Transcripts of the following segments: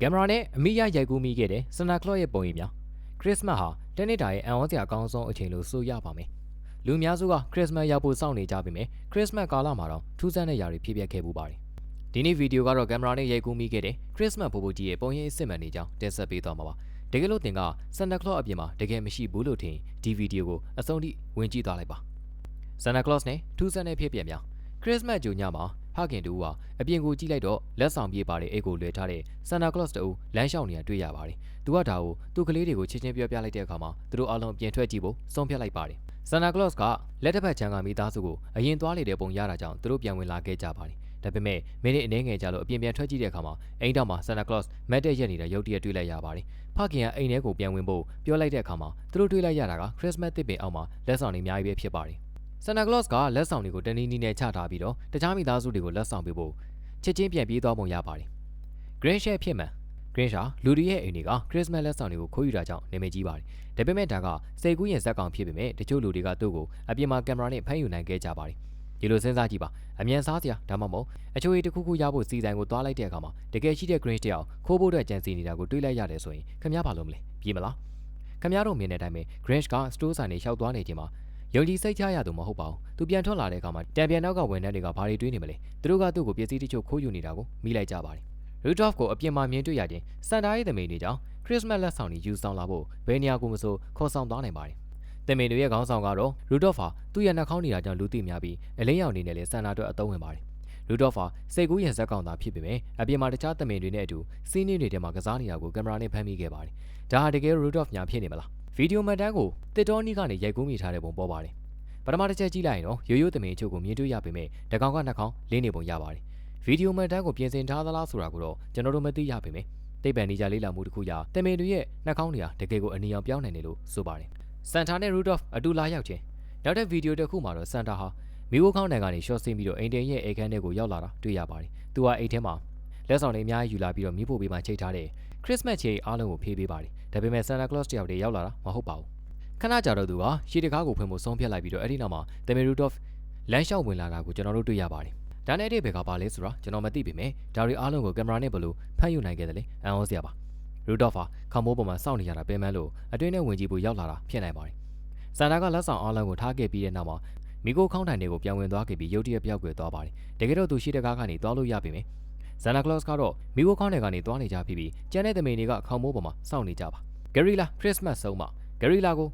ကင်မရာနဲ့အမိရရိုက်ကူးမိခဲ့တဲ့ဆန်တာကလော့ရဲ့ပုံရိပ်များခရစ်စမတ်ဟာတနေ့တာရဲ့အံ့ဩစရာအကောင်းဆုံးအချိန်လို့ဆိုရပါမယ်လူအများစုကခရစ်စမတ်ရောက်ဖို့စောင့်နေကြပြီမယ်ခရစ်စမတ်ကာလမှာတော့ထူးဆန်းတဲ့ຢာတွေဖြစ်ပျက်ခဲ့ပူပါတယ်ဒီနေ့ဗီဒီယိုကတော့ကင်မရာနဲ့ရိုက်ကူးမိခဲ့တဲ့ခရစ်စမတ်ဘိုဘိုကြီးရဲ့ပုံရိပ်အစ်စ်မှန်နေကြောင်းတင်ဆက်ပေးသွားမှာပါတကယ်လို့တင်ကဆန်တာကလော့အပြင်မှာတကယ်မရှိဘူးလို့ထင်ဒီဗီဒီယိုကိုအဆုံးထိဝင်ကြည့်သွားလိုက်ပါဆန်တာကလော့နဲ့ထူးဆန်းတဲ့ဖြစ်ပျက်များခရစ်စမတ်ဂျိုညမှာ ဖခင်တူဟာအပြင်ကိုကြည့်လိုက်တော့လက်ဆောင်ပြေးပါတဲ့အိတ်ကိုလွှဲထားတဲ့ဆန်တာကလော့တူလမ်းလျှောက်နေတာတွေ့ရပါတယ်။သူကဒါကိုသူ့ကလေးတွေကိုချစ်ချင်းပြောပြလိုက်တဲ့အခါမှာသူတို့အားလုံးပြင်ထွက်ကြည့်ဖို့ဆုံးဖြတ်လိုက်ပါတယ်။ဆန်တာကလော့ကလက်တစ်ဖက်ချမ်းကမိသားစုကိုအရင်သွားလေတဲ့ပုံရတာကြောင့်သူတို့ပြန်ဝင်လာခဲ့ကြပါတယ်။ဒါပေမဲ့မိနစ်အနည်းငယ်ကြာလို့အပြင်ပြန်ထွက်ကြည့်တဲ့အခါမှာအိမ်တောင်မှာဆန်တာကလော့မက်တဲ့ရက်နေတာရုတ်တရက်တွေ့လိုက်ရပါတယ်။ဖခင်ကအိမ်ထဲကိုပြန်ဝင်ဖို့ပြောလိုက်တဲ့အခါမှာသူတို့တွေ့လိုက်ရတာကခရစ်စမတ်တစ်ပင်အောက်မှာလက်ဆောင်တွေအများကြီးပဲဖြစ်ပါတယ်။ ဆန်တာကလော့ကလက်ဆောင်တွေကိုတနည်းနည်းနဲ့ချထားပြီးတော့တခြားမိသားစုတွေကိုလက်ဆောင်ပေးဖို့ချက်ချင်းပြန်ပြေးသွားပုံရပါတယ်။ Green Share ဖြစ်မှန် Green ရှာလူတွေရဲ့အိမ်တွေကခရစ်စမတ်လက်ဆောင်တွေကိုခိုးယူတာကြောင့်နာမည်ကြီးပါတယ်။ဒါပေမဲ့ဒါကစိတ်ကူးရင်ဇက်ကောင်ဖြစ်ပေမဲ့တချို့လူတွေကသူ့ကိုအပြင်မှာကင်မရာနဲ့ဖမ်းယူနိုင်ခဲ့ကြပါတယ်။ဒီလိုစဉ်းစားကြည့်ပါအမြန်စားစရာဒါမှမဟုတ်အချို့တစ်ခုခုရဖို့စီစဉ်ကိုတွားလိုက်တဲ့အခါမှာတကယ်ရှိတဲ့ Green တယောက်ခိုးဖို့အတွက်ကြံစီနေတာကိုတွေးလိုက်ရတယ်ဆိုရင်ခင်ဗျားဘာလို့မလဲပြေးမလားခင်ဗျားတို့မြင်တဲ့အတိုင်းပဲ Grinch က store ဆိုင်တွေရှောက်သွားနေခြင်းမှာ ယုံကြည်စိတ်ချရသူမဟုတ်ပါဘူး။သူပြန်ထွက်လာတဲ့အခါမှာတံပြန်နောက်ကဝန်ထမ်းတွေကဘာတွေတွေးနေမလဲ။သူတို့ကသူ့ကိုပစ္စည်းတချို့ခိုးယူနေတာကိုမိလိုက်ကြပါတယ်။ Rudolph ကိုအပြင်မှာမြင်တွေ့ရခြင်းစန်တာရဲ့သမီးတွေကြောင့်ခရစ်စမတ်လက်ဆောင်တွေယူဆောင်လာဖို့ဘယ်နေရာကိုမဆိုခေါ်ဆောင်သွားနိုင်ပါတယ်။သမီးတွေရဲ့ခေါင်းဆောင်ကတော့ Rudolph ဟာသူ့ရဲ့နှာခေါင်းနေတာကြောင့်လူသိများပြီးအလင်းရောင်နေနဲ့လည်းစန်တာအတွက်အသုံးဝင်ပါတယ်။ Rudolph ဟာစိတ်ကူးရင်ဆက်ကောင်သားဖြစ်ပေမဲ့အပြင်မှာတခြားသမီးတွေနဲ့အတူစီးနှင်းတွေထဲမှာကစားနေတာကိုကင်မရာနဲ့ဖမ်းမိခဲ့ပါတယ်။ဒါဟာတကယ် Rudolph ညာဖြစ်နေမလား။ ဗီဒီယိုမှတ်တမ်းကိုတစ်တော်နီးကနေရိုက်ကူးမိထားတဲ့ပုံပေါ်ပါတယ်။ပထမတစ်ချက်ကြည့်လိုက်ရင်တော့ရိုးရိုးသမင်အချို့ကိုမြင်တွေ့ရပေမဲ့တကောင်ကနှကောင်လင်းနေပုံရပါတယ်ဗီဒီယိုမှတ်တမ်းကိုပြင်ဆင်ထားသလားဆိုတာကိုတော့ကျွန်တော်တို့မသိရပေမဲ့တိတ်ပံနေကြလေးလာမှုတစ်ခုရတမင်တွေရဲ့နှာခေါင်းတွေကတကယ်ကိုအနီအောင်ပြောင်းနိုင်တယ်လို့ဆိုပါတယ်စန်တာနဲ့ရူဒော့ဖ်အတူလာရောက်ခြင်းနောက်တဲ့ဗီဒီယိုတစ်ခုမှာတော့စန်တာဟာမိခိုးခေါင်းတန်ကနေရှော့ဆင်းပြီးတော့အိမ်တင်ရဲ့အိမ်ခန်းထဲကိုရောက်လာတာတွေ့ရပါတယ်သူကအိမ်ထဲမှာလက်ဆောင်တွေအများကြီးယူလာပြီးတော့မိဖို့ပေးမှချိတ်ထားတဲ့ခရစ်စမတ်ချေအားလုံးကိုဖေးပေးပါတယ် ဒါပေမဲ့ဆန်တာကလော့စ်တယောက်တည်းရောက်လာတာမဟုတ်ပါဘူးခဏကြာတော့သူကရှီတကားကိုဖွင့်ဖို့ဆုံးဖြတ်လိုက်ပြီးတော့အဲ့ဒီနောက်မှာတမီရူဒေါ့ဖ်လမ်းလျှောက်ဝင်လာတာကိုကျွန်တော်တို့တွေ့ရပါတယ်။ဒါနဲ့တဲ့ဘက်ကပါလဲဆိုတော့ကျွန်တော်မသိပေမဲ့ဒါတွေအားလုံးကိုကင်မရာနဲ့ဘလို့ဖမ်းယူနိုင်ခဲ့တယ်လေအန်အောစရာပါ။ရူဒေါ့ဖ်ဟာခေါမိုးပေါ်မှာစောင့်နေရတာပင်မလို့အတွင်းထဲဝင်ကြည့်ဖို့ရောက်လာတာဖြစ်နိုင်ပါတယ်။ဆန်တာကလက်ဆောင်အားလုံးကိုထားခဲ့ပြီးတဲ့နောက်မှာမိကိုခေါင်းတိုင်တွေကိုပြန်ဝင်သွားခဲ့ပြီးရုတ်တရက်ပြောက်ကွယ်သွားပါတယ်။တကယ်တော့သူရှိတကားကနေသွားလို့ရပြီမယ်။ ဇန်နာကလော့စ်ကတော့မိကိုခေါင်းတိုင်ကနေသွားနေကြပြီးပြီးကျန်တဲ့သမီးတွေကခေါမိုးပေါ်မှာစောင့်နေကြပါ။ဂရီလာခရစ်စမတ်ဆုံးမှာဂရီလာကို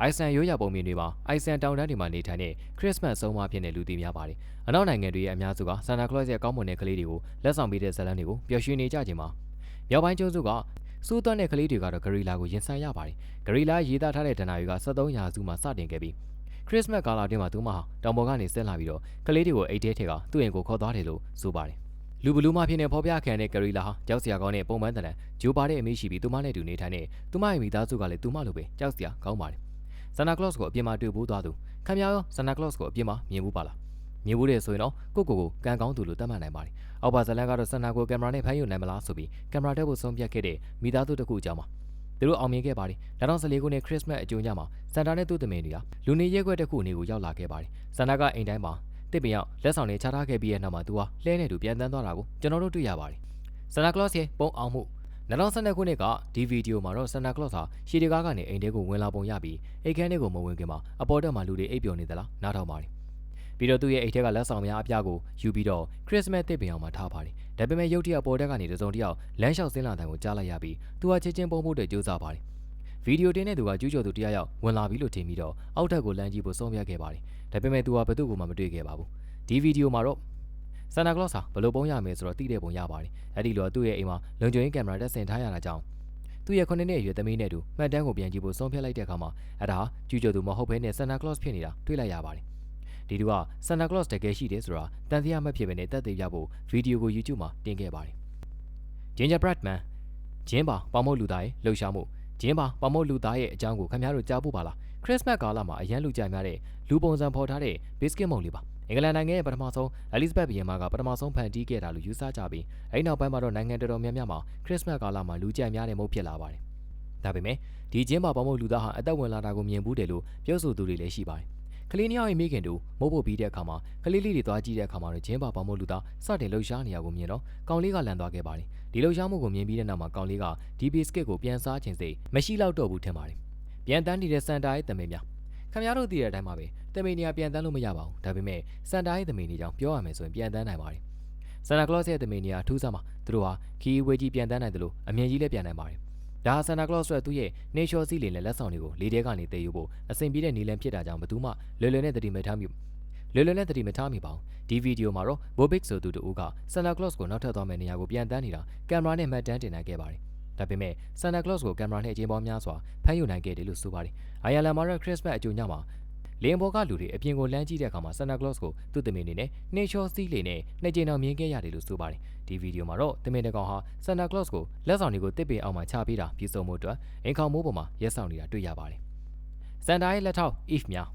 အိုက်ဆန်ရိုးရာပုံမြင်တွေမှာအိုက်ဆန်တောင်တန်းတွေမှာနေထိုင်တဲ့ခရစ်စမတ်ဆုံးမဖြစ်တဲ့လူတွေများပါတယ်။အနောက်နိုင်ငံတွေရဲ့အများစုကဆန်တာကလော့ရဲ့ကောင်းမွန်တဲ့ကလေးတွေကိုလက်ဆောင်ပေးတဲ့ဇာတ်လမ်းတွေကိုပျော်ရွှင်နေကြခြင်းမှာမြောက်ပိုင်းကျွန်းစုကစူးသွမ်းတဲ့ကလေးတွေကတော့ဂရီလာကိုရင်ဆိုင်ရပါတယ်။ဂရီလာရေးသားထားတဲ့ဒဏ္ဍာရီက73ရာစုမှာစတင်ခဲ့ပြီးခရစ်စမတ်ကာလာတွင်မှာသူမဟာတောင်ပေါ်ကနေဆင်းလာပြီးတော့ကလေးတွေကိုအိတ်ထဲထဲကသူ့အိမ်ကိုခေါ်သွားတယ်လို့ဆိုပါတယ်။ လူဘလူးမဖြစ်နေဖော်ပြခံတဲ့ဂရီလာဟာကြောက်စရာကောင်းတဲ့ပုံမှန်တန်ဂျိုးပါတဲ့အမေးရှိပြီးသူမနဲ့တူနေထိုင်တဲ့သူမရဲ့မိသားစုကလည်းသူမလိုပဲကြောက်စရာကောင်းပါတယ်ဆန်နာကလော့စ်ကိုအပြင်မှာတွေ့ဖို့သွားသူခင်ဗျားရောဆန်နာကလော့စ်ကိုအပြင်မှာမြင်ဘူးပါလားမြင်ဘူးတဲ့ဆိုရင်တော့ကိုကိုကိုကန်ကောင်းသူလို့သတ်မှတ်နိုင်ပါတယ်အောက်ပါဇလန်ကတော့ဆန်နာကိုကင်မရာနဲ့ဖမ်းယူနိုင်မလားဆိုပြီးကင်မရာတက်ဖို့ဆုံးဖြတ်ခဲ့တဲ့မိသားစုတစ်ခုအကြောင်းပါသူတို့အောင်မြင်ခဲ့ပါတယ်2014ခုနှစ်ခရစ်စမတ်အကြိုညမှာစန်တာနဲ့သူ့သမင်တွေကလူနေရဲခွက်တစ်ခုအနေကိုရောက်လာခဲ့ပါတယ်စန်တာကအိမ်တိုင်းမှာ တစ်ပင်ရောက်လက်ဆောင်တွေချထားခဲ့ပြီးတဲ့နောက်မှာသူဟာလှဲနေသူပြန်တန်းသွားတာကိုကျွန်တော်တို့တွေ့ရပါတယ်ဆန်နာကလော့စ်ရဲ့ပုံအောင်မှု2012ခုနှစ်ကဒီဗီဒီယိုမှာတော့ဆန်တာကလော့စ်ဟာရှီဒီကားကနေအိမ်ထဲကိုဝင်လာပုံရပြီးအိတ်ခန်းထဲကိုမဝင်ခင်မှာအပေါ်တက်မှာလူတွေအိပ်ပျော်နေသလားနားထောင်ပါတယ်။ပြီးတော့သူ့ရဲ့အိတ်ထဲကလက်ဆောင်များအပြားကိုယူပြီးတော့ခရစ်စမတ်တစ်ပင်အောင်မှာထားပါတယ်။ဒါပေမဲ့ရုတ်တရက်ပေါ်တက်ကနေတစုံတစ်ယောက်လမ်းလျှောက်ဆင်းလာတဲ့ကိုကြားလိုက်ရပြီးသူဟာချင်းချင်းပုံမှုတွေကြိုးစားပါတယ်။ ဗီဒီယိုတင်တဲ့သူကကျူးကျော်သူတရားရောက်ဝင်လာပြီးလို့ထင်ပြီးတော့အောက်ထပ်ကိုလမ်းကြည့်ဖို့ဆုံးဖြတ်ခဲ့ပါတယ်။ဒါပေမဲ့သူဟာဘသူ့ကိုမှမတွေ့ခဲ့ပါဘူး။ဒီဗီဒီယိုမှာတော့ဆန်တာကလော့စ်ဟာဘယ်လိုပုံရမယ်ဆိုတော့သိတဲ့ပုံရပါတယ်။အဲ့ဒီလိုသူ့ရဲ့အိမ်မှာလုံခြုံရေးကင်မရာတက်ဆင်ထားရတာကြောင့်သူ့ရဲ့ခုနှစ်နှစ်အရွယ်သမီးနဲ့တူမှတ်တမ်းကိုပြန်ကြည့်ဖို့ဆုံးဖြတ်လိုက်တဲ့အခါမှာအဲ့ဒါကျူးကျော်သူမဟုတ်ဘဲနဲ့ဆန်တာကလော့စ်ဖြစ်နေတာတွေ့လိုက်ရပါတယ်။ဒီတူကဆန်တာကလော့စ်တကယ်ရှိတယ်ဆိုတာတန်တရားမဖြစ်ဘဲနဲ့တက်သေးပြဖို့ဗီဒီယိုကို YouTube မှာတင်ခဲ့ပါတယ်။ Ginger Bradman ဂျင်းပါပေါမုတ်လူသားရဲ့လှုပ်ရှားမှု ဂျင်းပါပေါမုတ်လူသားရဲ့အကြောင်းကိုခင်ဗျားတို့ကြားဖို့ပါလားခရစ်စမတ်ကာလမှာအရန်လူကြိုက်များတဲ့လူပုံစံဖော်ထားတဲ့ biscuit မုံလေးပါအင်္ဂလန်နိုင်ငံရဲ့ပထမဆုံးအဲလစ်ဘတ်ဘီယံမာကပထမဆုံးဖန်တီးခဲ့တာလို့ယူဆကြပြီးအဲဒီနောက်ပိုင်းမှာတော့နိုင်ငံတော်တော်များများမှာခရစ်စမတ်ကာလမှာလူကြိုက်များတဲ့မုတ်ဖြစ်လာပါတယ်။ဒါပေမဲ့ဒီကျင်းပါပေါမုတ်လူသားဟာအသက်ဝင်လာတာကိုမြင်ဘူးတယ်လို့ပြောဆိုသူတွေလည်းရှိပါတယ်။ ကလေးနှစ်ယောက်ရဲ့မိခင်တို့မိုးဖို့ပြီးတဲ့အခါမှာကလေးလေးတွေသွားကြည့်တဲ့အခါမှာတော့ဂျင်းပါပေါင်းမို့လူသားစတင်လှုပ်ရှားနေရကိုမြင်တော့ကောင်လေးကလန်သွားခဲ့ပါတယ်ဒီလှုပ်ရှားမှုကိုမြင်ပြီးတဲ့နောက်မှာကောင်လေးကဒီဘီစကစ်ကိုပြန်စားခြင်းစိတ်မရှိတော့တော့ဘူးထင်ပါတယ်ပြန်တန်းနေတဲ့စန်တာရဲ့တမင်များခင်ဗျားတို့သိတဲ့အတိုင်းပါပဲတမင်နေရပြန်တန်းလို့မရပါဘူးဒါပေမဲ့စန်တာရဲ့တမင်နေကြောင်ပြောရမယ်ဆိုရင်ပြန်တန်းနိုင်ပါတယ်ဆန်တာကလော့စ်ရဲ့တမင်နေရထူးဆန်းမှာသူတို့ဟာခီးဝေးကြီးပြန်တန်းနိုင်တယ်လို့အမြင်ကြီးလည်းပြန်နိုင်ပါတယ် ဒါဟာဆန်တာကလော့စ်ရဲ့သူ့ရဲ့နေချော်စီလင်နဲ့လက်ဆောင်တွေကိုလေထဲကနေတည်ယူဖို့အဆင်ပြေတဲ့နီလန်ဖြစ်တာကြောင့်ဘယ်သူမှလွယ်လွယ်နဲ့တတိမထားမိလွယ်လွယ်နဲ့တတိမထားမိပါဘူးဒီဗီဒီယိုမှာတော့ Bobik ဆိုသူတူက Santa Claus ကိုနောက်ထပ်သွားမယ့်နေရာကိုပြန်တန်းနေတာကင်မရာနဲ့မှတ်တမ်းတင်နိုင်ခဲ့ပါတယ်ဒါပေမဲ့ Santa Claus ကိုကင်မရာနဲ့အချိန်ပေါင်းများစွာဖမ်းယူနိုင်ခဲ့တယ်လို့ဆိုပါတယ်။အိုင်ယာလန်မှာတော့ Christmas အကြိုညမှာ လင်းဘောကလူတွေအပြင်ကိုလမ်းကြည့်တဲ့အခါမှာ Santa Claus ကိုသူ့သမီးအနေနဲ့နှိချောစီးလေနဲ့နှစ်ကြိမ်အောင်မြင်ခဲ့ရတယ်လို့ဆိုပါတယ်။ဒီဗီဒီယိုမှာတော့သမီးတကောင်ဟာ Santa Claus ကိုလက်ဆောင်တွေကိုတစ်ပင်အောင်မှာချပေးတာပြည်စုံမှုအတွက်အိမ်ခေါင်မိုးပေါ်မှာရက်ဆောင်နေတာတွေ့ရပါတယ်။ Santa ရဲ့လက်ထောက် Eve များ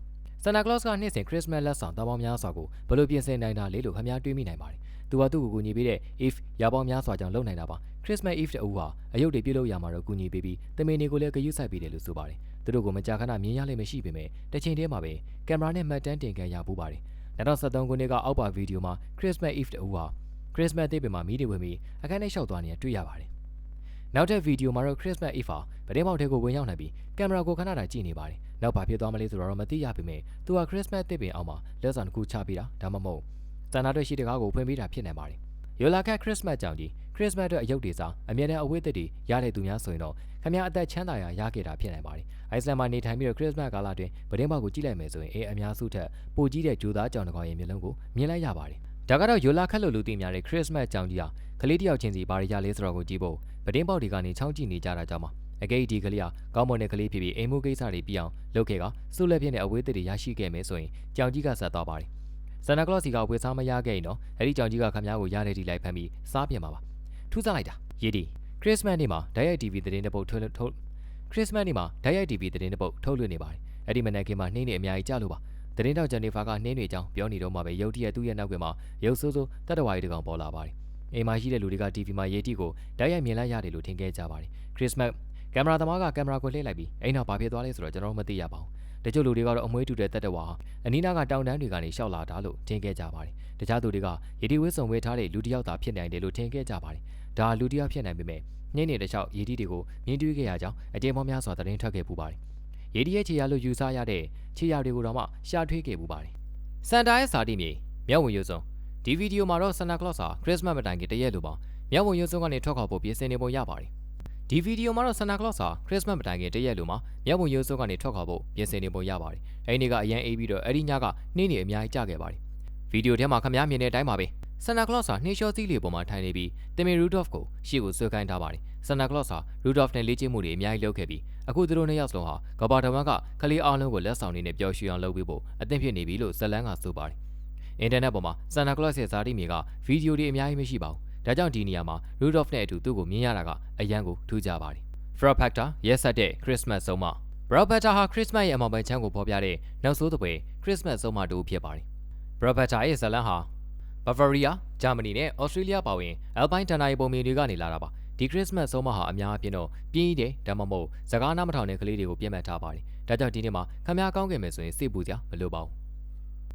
Santa Claus ကနေ့စဉ် Christmas လက်ဆောင်တောင်းပေါင်းများစွာကိုဘယ်လိုပြင်ဆင်နိုင်တာလဲလို့ခင်ဗျားတွေးမိနိုင်ပါတယ်။ သူကသူ့ကိုကူညီပေးတဲ့ Eve ရပေါင်းများစွာကြောင့်လုပ်နိုင်တာပါ။ Christmas Eve တူဟာအယုတ်တွေပြုလုပ်ရမှာတော့ကူညီပေးပြီးတမင်တွေကိုလည်းဂရုစိုက်ပေးတယ်လို့ဆိုပါတယ်။သူတို့ကိုမကြာခဏမြင်ရလိမ့်မရှိပေမဲ့တစ်ချိန်တည်းမှာပဲကင်မရာနဲ့မှတ်တမ်းတင်ခဲ့ရပူပါတယ်။2023ခုနှစ်ကအောက်ပါဗီဒီယိုမှာ Christmas Eve တူဟာ Christmas တေးပင်မှာမီးတွေဝင်ပြီးအခန်းထဲလျှောက်သွားနေတာတွေ့ရပါတယ်။နောက်ထပ်ဗီဒီယိုမှာတော့ Christmas Eve ဟာဗတင်းပေါက်ထဲကိုဝင်ရောက်နိုင်ပြီးကင်မရာကိုခဏတာကြည့်နေပါတယ်။နောက်ပါဖြစ်သွားမလဲဆိုတော့မသိရပေမဲ့သူဟာ Christmas တေးပင်အောက်မှာလက်ဆောင်တစ်ခုချပေးတာဒါမှမဟုတ် စန္ဒာတွေရှိတကားကိုဖွင့်ပေးတာဖြစ်နိုင်ပါတယ်။ယိုလာခတ် Christmas ကြောင့်ဒီ Christmas အတွက်အယုတ်တွေစားအမြဲတမ်းအဝိသတွေရတဲ့သူများဆိုရင်တော့ခင်ဗျားအသက်ချမ်းသာရာရခဲ့တာဖြစ်နိုင်ပါတယ်။အိုက်စလန်မှာနေထိုင်ပြီးတော့ Christmas ကာလအတွင်းဗတင်းပေါက်ကိုကြည့်လိုက်မယ်ဆိုရင်အေးအများစုထက်ပိုကြီးတဲ့ဂျိုသားကြောင်တစ်ကောင်ရဲ့မျက်လုံးကိုမြင်လိုက်ရပါတယ်။ဒါကတော့ယိုလာခတ်လို့လူသိများတဲ့ Christmas ကြောင်ကြီးဟာကလေးတယောက်ချင်းစီဘာရရလဲဆိုတော့ကိုကြည့်ဖို့ဗတင်းပေါက်တွေကနေချောင်းကြည့်နေကြတာကြောင့်ပါအကေဒီကလေးဟာကောင်းမွန်တဲ့ကလေးဖြစ်ပြီးအိမ်မှုကိစ္စတွေပြီးအောင်လုပ်ခဲ့ကစုလက်ပြင်းတဲ့အဝေးသက်တွေရရှိခဲ့မယ်ဆိုရင်ကြောင်ကြီးကဆက်သွားပါတယ် ဆန်တာကလော့စီကဝေစားမရခဲ့ရင်တော့အဲ့ဒီကြောင်ကြီးကခမ ्या ကိုရတဲ့ဒီလိုက်ဖမ်းပြီးစားပြင်ပါပါထူးဆန်းလိုက်တာရေဒီခရစ်စမတ်နေ့မှာဒိုင်ရိုက် TV သတင်းတစ်ပုဒ်ထုတ်ထုတ်ခရစ်စမတ်နေ့မှာဒိုင်ရိုက် TV သတင်းတစ်ပုဒ်ထုတ်လွှင့်နေပါတယ်အဲ့ဒီမနက်ကမှာနှင်းနေအများကြီးကြလို့ပါသတင်းတောက်ဂျန်နီဖာကနှင်းတွေကြောင်းပြောနေတော့မှပဲရုတ်တရက်သူ့ရဲ့နောက်ကမှာရုပ်ဆိုးဆိုးတတ်တော်ဝါရီတကောင်ပေါ်လာပါတယ်အိမ်မှာရှိတဲ့လူတွေက TV မှာရေတီကိုဓာတ်ရိုက်မြင်လိုက်ရတယ်လို့ထင်ခဲ့ကြပါတယ်ခရစ်စမတ် ကင်မရာသမားကကင်မရာကိုလှည့်လိုက်ပြီးအိမ်နောက်ဘာဖြစ်သွားလဲဆိုတော့ကျွန်တော်မသိရပါဘူးတချို့လူတွေကတော့အမွှေးတူတဲ့တက်တော်ဝါအနီးနားကတောင်တန်းတွေကနေရှောက်လာတာလို့ထင်ခဲ့ကြပါတယ်တခြားသူတွေကရေတီဝစ်စုံဝဲထားတဲ့လူတစ်ယောက်သာဖြစ်နိုင်တယ်လို့ထင်ခဲ့ကြပါတယ်ဒါလူတစ်ယောက်ဖြစ်နိုင်ပေမဲ့ညနေတစ်လျှောက်ရေတီတွေကိုမြင်တွေ့ခဲ့ရကြောင်းအတင်းပေါင်းများစွာသတင်းထွက်ခဲ့ပူပါတယ်ရေတီရဲ့ခြေရလို့ယူဆရတဲ့ခြေရတွေကိုတော့မှရှာထွေးခဲ့ပူပါတယ်စန်တာရဲ့စာတိမြေမြောက်ဝင်ရုံစုံဒီဗီဒီယိုမှာတော့ Santa Claus ဟာခရစ်စမတ်မတိုင်ခင်တရက်လိုပါမြောက်ဝင်ရုံစုံကနေထွက်ခွာဖို့ပြင်ဆင်နေပုံရပါတယ် ဒီဗီဒီယိုမှာတော့ Santa Claus ဟာခရစ်စမတ်မတိုင်ခင်တရက်လိုမှာမြောက်ဝင်ရုံစုံကနေထွက်ခွာဖို့ပြင်ဆင်နေပုံရပါတယ်အဲဒီနေ့ကအရန်အေးပြီးတော့အဲဒီညကနှင်းနေအများကြီးကြခဲ့ပါတယ်ဗီဒီယိုထဲမှာခမည်းမြင်တဲ့အတိုင်းပါပဲဆန်တာကလော့စ်ဟာနှင်းလျှောသီးလေးပေါ်မှာထိုင်နေပြီးတင်မီရူဒော့ဖ်ကိုရှေ့ကိုဆွဲခိုင်းထားပါတယ်။ဆန်တာကလော့စ်ဟာရူဒော့ဖ်နဲ့လေ့ကျင့်မှုတွေအများကြီးလုပ်ခဲ့ပြီးအခုသူတို့နှစ်ယောက်စလုံးဟာကဘာတဝမ်ကကလေးအားလုံးကိုလက်ဆောင်တွေနဲ့ပျော်ရွှင်အောင်လုပ်ပေးဖို့အသင့်ဖြစ်နေပြီလို့ဇလန်းကဆိုပါတယ်။အင်တာနက်ပေါ်မှာဆန်တာကလော့စ်ရဲ့ဇာတိမြေကဗီဒီယိုတွေအများကြီးမရှိပါဘူး။ ဒါကြောင့်ဒီနေရာမှာရူဒော့ဖ်နဲ့အတူသူ့ကိုမြင်ရတာကအရန်ကိုထူးခြားပါတယ်။ Frog Factor ရက်ဆက်တဲ့ Christmas ဆုံးမ Frog Factor ဟာ Christmas ရဲ့အမောင်ပိုင်းချမ်းကိုဖော်ပြတဲ့နောက်ဆိုးသပွဲ Christmas ဆုံးမတူဖြစ်ပါတယ်။ Frog Factor ရဲ့ဇလန်းဟာ Bavaria, Germany နဲ့ Australia ပါဝင် Alpine တန်တိုင်းပုံမြင်တွေကနေလာတာပါဒီခရစ်စမတ်ဆုံးမဟာအများအပြည့်တော့ပြင်းတယ်ဒါမှမဟုတ်စကားနားမထောင်တဲ့ကလေးတွေကိုပြတ်မှတ်ထားပါတယ်ဒါကြောင့်ဒီနေ့မှာခမားကောင်းခဲ့မယ်ဆိုရင်စိတ်ပူကြမလိုပါဘူး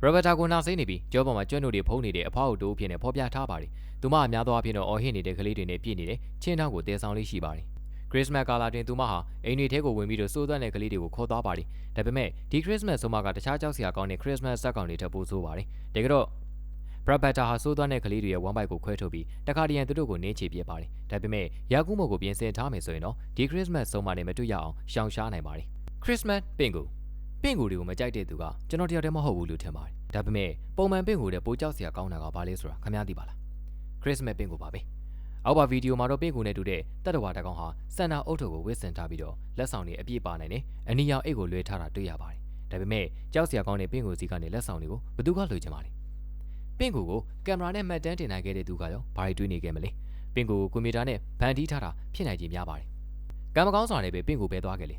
ရောဘတ်တာကိုနာစိနေပြီးကြောပေါ်မှာကျွန်းတို့တွေဖုံးနေတဲ့အဖွားတို့အဖြစ်နဲ့ဖော်ပြထားပါတယ်သူမအများသောအားဖြင့်တော့အော်ဟစ်နေတဲ့ကလေးတွေနဲ့ပြည့်နေတယ်ချင်းထောက်ကိုတဲဆောင်လေးရှိပါတယ်ခရစ်စမတ်ကာလာတွင်သူမဟာအိမ်တွေထဲကိုဝင်ပြီးတော့စိုးသွမ်းတဲ့ကလေးတွေကိုခေါ်သွားပါတယ်ဒါပေမဲ့ဒီခရစ်စမတ်ဆုံးမကတခြားကြောက်စရာကောင်းတဲ့ခရစ်စမတ်ဆက်ကောင်တွေထပ်ပိုးဆိုးပါတယ်တကယ်တော့ဘရဘတ်တာဟာစိုးသွမ်းတဲ့ကလေးတွေရဲ့ဝမ်းပိုက်ကိုခွဲထုတ်ပြီးတခါတရံသူတို့ကိုနင်းချပြပါတယ်။ဒါပေမဲ့ရာကူးမို့ကိုပြင်ဆင်ထားမယ်ဆိုရင်တော့ဒီခရစ်မတ်ဆုံးမနဲ့မတွေ့ရအောင်ရှောင်ရှားနိုင်ပါတယ်။ခရစ်မတ် ပင့်ကူပင့်ကူတွေကိုမကြိုက်တဲ့သူကကျွန်တော်တယောက်တည်းမဟုတ်ဘူးလို့ထင်ပါတယ်။ဒါပေမဲ့ပုံမှန်ပင့်ကူတဲ့ပိုကြောက်စရာကောင်းတာကဘာလဲဆိုတာခင်ဗျားသိပါလား။ခရစ်မတ်ပင့်ကူပါပဲ။အောက်ပါဗီဒီယိုမှာတော့ပင့်ကူနဲ့တူတဲ့တက်တော်ဝါတကောင်ဟာစန္နာအုတ်ထုပ်ကိုဝစ်ဆင်ထားပြီးတော့လက်ဆောင်တွေအပြည့်ပါနိုင်တယ်။အနီရောင်အိတ်ကိုလွှဲထားတာတွေ့ရပါတယ်။ဒါပေမဲ့ကြောက်စရာကောင်းတဲ့ပင့်ကူစီကနေလက်ဆောင်တွေကိုဘယ်သူကလွှဲချင်ပါလဲ။ပင့်ကူကိုကင်မရာနဲ့မှတ်တမ်းတင်နိုင်ခဲ့တဲ့သူကရောဘာတွေတွေးနေခဲ့မလဲပင့်ကူကိုကွန်ပျူတာနဲ့ဗန်တီးထားတာဖြစ်နိုင်ခြင်းများပါတယ်ကံမကောင်းစွာနဲ့ပဲပင့်ကူပဲသွားခဲ့လေ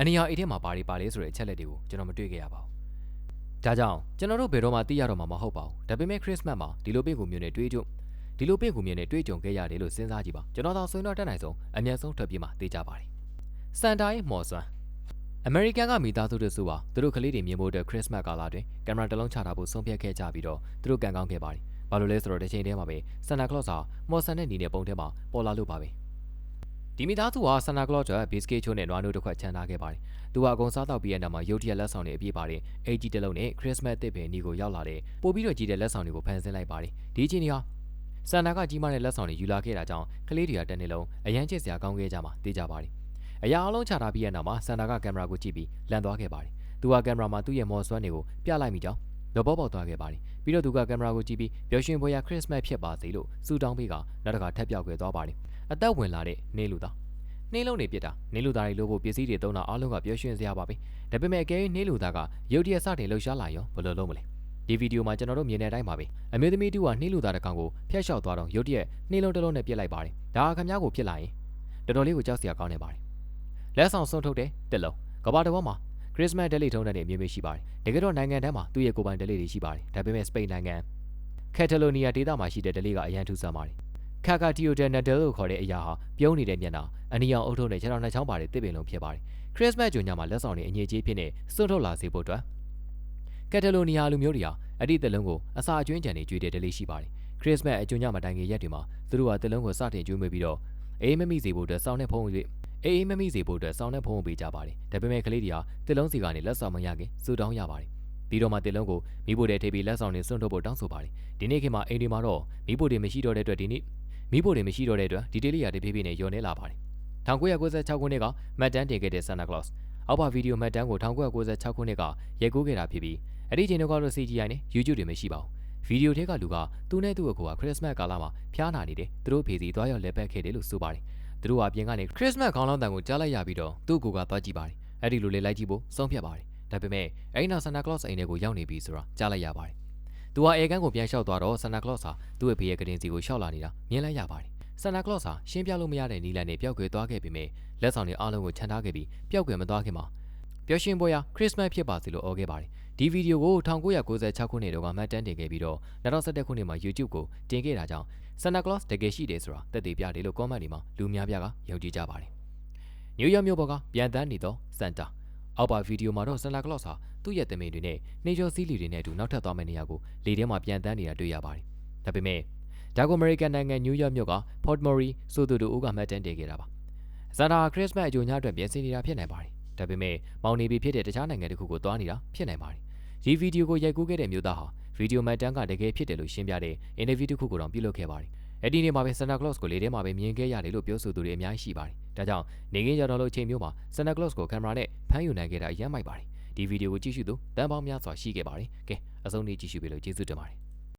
အနီယာအိတ်ထဲမှာဘာတွေပါလဲဆိုတဲ့အချက်လက်တွေကိုကျွန်တော်မတွေ့ခဲ့ရပါဘူးဒါကြောင့်ကျွန်တော်တို့ဘယ်တော့မှသိရတော့မှာမဟုတ်ပါဘူးဒါပေမဲ့ခရစ်စမတ်မှာဒီလိုပင့်ကူမျိုးနဲ့တွေ့ကြုံဒီလိုပင့်ကူမျိုးနဲ့တွေ့ကြုံခဲ့ရတယ်လို့စဉ်းစားကြည့်ပါကျွန်တော်တော့ဆွေးနွေးတတ်နိုင်ဆုံးအမြတ်ဆုံးထွက်ပြေးမှာသိကြပါတယ်စန်တာရဲ့မော်ဆွမ်းအမေရိကန်ကမိသားစုတို့စုဟာသူတို့ကလေးတွေမြင်ဖို့အတွက်ခရစ်စမတ်ကာလတွင်ကင်မရာတစ်လုံးချထားဖို့ဆုံးဖြတ်ခဲ့ကြပြီးတော့သူတို့ကန်ကောင်းခဲ့ပါတယ်။ဘာလို့လဲဆိုတော့တစ်ချိန်တည်းမှာပဲဆန်တာကလော့စ်ဟာမော်ဆန်တဲ့ညီနဲ့ပုံထဲမှာပေါ်လာလို့ပါပဲ။ ဒီမိသားစုဟာဆန်တာကလော့စ်အတွက်ဘီစကစ်ချိုးနဲ့နွားနိုးတစ်ခွက်ချန်ထားခဲ့ပါတယ်။သူဟာအကုန်စားတော့ပြီးတဲ့နောက်မှာရုတ်တရက်လက်ဆောင်တွေအပြည့်ပါတယ်။အေဂျီတစ်လုံးနဲ့ခရစ်စမတ်တစ်ပင်ညီကိုရောက်လာတဲ့ပို့ပြီးတော့ကြီးတဲ့လက်ဆောင်တွေကိုဖန်ဆင်းလိုက်ပါတယ်။ဒီအချိန်ဟာဆန်တာကကြီးမားတဲ့လက်ဆောင်တွေယူလာခဲ့တာကြောင့်ကလေးတွေကတစ်နေ့လုံးအရန်ချစ်စရာကောင်းခဲ့ကြမှာသိကြပါတယ်။အရာအလုံးချထားပြီးတဲ့နောက်မှာဆန်တာကကင်မရာကိုကြည့်ပြီးလန်သွားခဲ့ပါတယ်။သူကကင်မရာမှာသူ့ရဲ့မော်စွမ်းတွေကိုပြလိုက်မိကြောင်းတော့ပေါ်ပေါက်သွားခဲ့ပါတယ်။ပြီးတော့သူကကင်မရာကိုကြည့်ပြီးပျော်ရွှင်ပွဲရခရစ်စမတ်ဖြစ်ပါစေလို့ဆုတောင်းပေးကနောက်တစ်ခါထပ်ပြောက်ခဲ့သွားပါတယ်။ အသက်ဝင်လာတဲ့နေလူသားနှင်းလုံးနေပြစ်တာနေလူသားတွေလို့ဖို့ပစ္စည်းတွေသုံးတာအားလုံးကပျော်ရွှင်စရာပါပဲ။ဒါပေမဲ့အကယ်၍နေလူသားကရုတ်တရက်စတင်လှုပ်ရှားလာရောဘယ်လိုလုပ်မလဲ။ဒီဗီဒီယိုမှာကျွန်တော်တို့မြင်တဲ့အတိုင်းပါပဲအမျိုးသမီးတူကနှင်းလူသားတစ်ကောင်ကိုဖျက်လျှောက်သွားတော့ရုတ်တရက်နှင်းလုံးတစ်လုံးနဲ့ပြစ်လိုက်ပါတယ်ဒါကခင်ဗျားကိုဖြစ်လာရင်တော်တော်လေးကိုကြောက်စရာကောင်းနေပါတယ်လက်ဆောင်ဆုံးထုတ်တဲ့တစ်လုံးကဘာတော်မှာခရစ်စမတ်ဒဲလီထုံးတဲ့နေအမျိုးမျိုးရှိပါတယ်တကယ်တော့နိုင်ငံတန်းမှာသူ့ရဲ့ကိုယ်ပိုင်ဒဲလီတွေရှိပါတယ်ဒါပေမဲ့စပိန်နိုင်ငံကက်တလိုနီးယားဒေသမှာရှိတဲ့ဒဲလီကအရန်ထူးဆန်းပါတယ် ခါကာတီယိုဒန်နဒယ်လို့ခေါ်တဲ့အရာဟာပြုံးနေတဲ့မျက်နှာအနီရောင်အုပ်ထုံးနဲ့ခြေထောက်နှစ်ချောင်းပါတဲ့တစ်ပင်လုံးဖြစ်ပါတယ်ခရစ်စမတ်ဂျွန်ညမှာလက်ဆောင်တွေအငြိကြီးဖြစ်နေစွန့်ထုတ်လာစေဖို့အတွက်ကက်တလိုနီးယားလူမျိုးတွေဟာအဲ့ဒီတလုံးကိုအစာအကျွင်းကြံနေကြွေးတဲ့ဒလေးရှိပါတယ်ခရစ်စမတ်အကျွမ်းညမတိုင်ခင်ရက်တွေမှာသူတို့ကတလုံးကိုစတင်ကျွေးမွေးပြီးတော့အေးမမိစေဖို့အတွက်စောင်းနဲ့ဖုံး၍အေးအေးမမိစေဖို့အတွက်စောင်းနဲ့ဖုံးပေးကြပါတယ်ဒါပေမဲ့ကလေးတွေဟာတလုံးစီကနေလက်ဆောင်မရခင်စူတောင်းရပါတယ်ပြီးတော့မှတလုံးကိုမိဖို့တဲ့ထေးပြီးလက်ဆောင်တွေစွန့်ထုတ်ဖို့တောင်းဆိုပါတယ်ဒီနေ့ခေတ်မှာအိမ်တွေမှာတော့မိဖို့တွေမရှိတော့တဲ့အတွက်ဒီနေ့ မိဖို့တွေမရှိတော့တဲ့အတွက်ဒီတေးလေးရတဖြည်းဖြည်းနဲ့ယွန်နေလာပါတယ်1996ခုနှစ်ကမတ်တန်းတင်ခဲ့တဲ့ Santa Claus အောက်ပါဗီဒီယိုမတ်တန်းကို1996ခုနှစ်ကရိုက်ကူးခဲ့တာဖြစ်ပြီးအဲ့ဒီချိန်တုန်းကတော့ CGI နဲ့ YouTube တွေမရှိပါဘူးဗီဒီယိုထဲကလူကသူနဲ့သူ့အကိုကခရစ်စမတ်ကာလမှာဖျားနာနေတယ်သူတို့ဖေစီသွားရောက်လက်ပတ်ခဲ့တယ်လို့ဆိုပါတယ်သူတို့ကအပြင်ကနေခရစ်စမတ်ခေါင်းလောင်းတန်ကိုကြားလိုက်ရပြီးတော့သူ့အကိုကသွားကြည့်ပါတယ်အဲ့ဒီလိုလေလိုက်ကြည့်ဖို့ဆုံးဖြတ်ပါတယ်ဒါပေမဲ့အဲ့ဒီနောက်ဆန်တာကလော့စ်အိမ်ထဲကိုရောက်နေပြီဆိုတာကြားလိုက်ရပါတယ် သူကအေကန်ကိုပြန်လျှောက်သွားတော့ဆန်တာကလော့စ်ဟာသူ့ရဲ့ဖေရဲ့ကတင်စီကိုရှောက်လာနေတာမြင်လိုက်ရပါတယ်ဆန်တာကလော့စ်ဟာရှင်းပြလို့မရတဲ့နီလန်နဲ့ပျောက်ကွယ်သွားခဲ့ပေမဲ့လက်ဆောင်တွေအားလုံးကိုခြံထားခဲ့ပြီးပျောက်ကွယ်မသွားခင်မှာပျော်ရွှင်ပွဲရခရစ်စမတ်ဖြစ်ပါစေလို့အော်ခဲ့ပါတယ်ဒီဗီဒီယိုကို1996ခုနှစ်တုန်းကမှတ်တမ်းတင်ခဲ့ပြီးတော့2017ခုနှစ်မှာ YouTube ကိုတင်ခဲ့တာကြောင့် Santa Claus တကယ်ရှိတယ်ဆိုတာသက်သေပြတယ်လို့ comment တွေမှာလူများပြားကယုံကြည်ကြပါတယ်။ New York မြို့ပေါ်ကပြန်တန်းနေသော Santa အောက်ပါဗီဒီယိုမှာတော့ Santa Claus ဟာသူ့ရဲ့သမင်တွေနဲ့နှိကျော်စည်းလီတွေနဲ့အတူနောက်ထပ်သွားမယ့်နေရာကိုလေထဲမှာပြန်တန်းနေတာတွေ့ရပါတယ်။ဒါပေမဲ့ဒါကို American နိုင်ငံ New York မြို့က Port Mori ဆိုသူတို့ကမှတ်တမ်းတင်ခဲ့တာပါ။ Santa Christmas အကြိုညအတွက်ပြင်ဆင်နေတာဖြစ်နိုင်ပါတယ်။ဒါပေမဲ့မောင်နေပြီဖြစ်တဲ့တခြားနိုင်ငံတစ်ခုကိုသွားနေတာဖြစ်နိုင်ပါတယ်ဒီဗီဒီယိုကိုရိုက်ကူးခဲ့တဲ့မျိုးသားဟာဗီဒီယိုမှတ်တမ်းကတကယ်ဖြစ်တယ်လို့ရှင်းပြတဲ့အင်တာဗျူးတစ်ခုကိုတော့ပြုလုပ်ခဲ့ပါတယ်။အဲ့ဒီနေ့မှာပဲ Santa Claus ကိုလေထဲမှာပဲမြင်ခဲ့ရတယ်လို့ပြောဆိုသူတွေအများကြီးရှိပါတယ်။ ဒါကြောင့်နေကင်းရတော်လို့အချိန်မျိုးမှာ Santa Claus ကိုကင်မရာနဲ့ဖမ်းယူနိုင်ခဲ့တာအယမ်းမိုက်ပါတယ်။ဒီဗီဒီယိုကိုကြည့်ရှုသူတန်ပေါင်းများစွာရှိခဲ့ပါတယ်။ကဲအဆုံးထိကြည့်ရှုပေးလို့ကျေးဇူးတင်ပါတယ်။